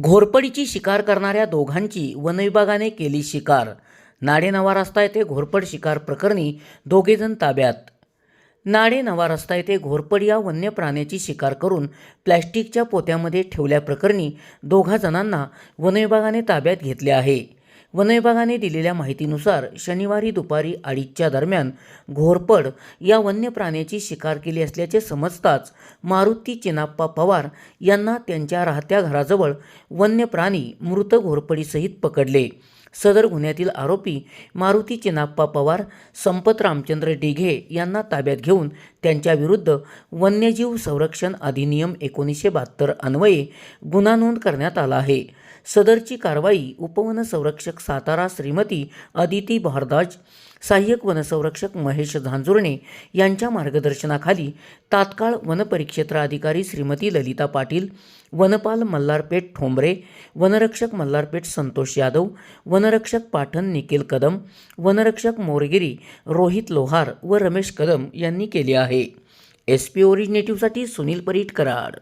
घोरपडीची शिकार करणाऱ्या दोघांची वनविभागाने केली शिकार. नाडेनवा रस्ता येथे घोरपड शिकार प्रकरणी दोघेजण ताब्यात. नाडे नवा रस्ता येथे घोरपड या वन्य प्राण्याची शिकार करून प्लॅस्टिकच्या पोत्यामध्ये ठेवल्याप्रकरणी दोघा जणांना वनविभागाने ताब्यात घेतले आहे. वनविभागाने दिलेल्या माहितीनुसार शनिवारी दुपारी अडीचच्या दरम्यान घोरपड या वन्य प्राण्याची शिकार केली असल्याचे समजताच मारुती चिनाप्पा पवार यांना त्यांच्या राहत्या घराजवळ वन्य प्राणी मृत घोरपडीसहित पकडले. सदर गुन्ह्यातील आरोपी मारुती चिनाप्पा पवार संपत रामचंद्र डिघे यांना ताब्यात घेऊन त्यांच्याविरुद्ध वन्यजीव संरक्षण अधिनियम एकोणीसशे बहात्तर अन्वये गुन्हा नोंद करण्यात आला आहे. सदरची कारवाई उपवन संरक्षक सातारा श्रीमती अदिती भारदाज सहाय्यक वनसंरक्षक महेश झांजुर्णे यांच्या मार्गदर्शनाखाली तात्काळ वनपरिक्षेत्र अधिकारी श्रीमती ललिता पाटील वनपाल मल्हारपेठ ठोंबरे वनरक्षक मल्हारपेठ संतोष यादव वनरक्षक पाठन निखिल कदम वनरक्षक मोरगिरी रोहित लोहार व रमेश कदम यांनी केले आहे. एस पी ओरिजिनेटिव्हसाठी सुनील परीट कराड.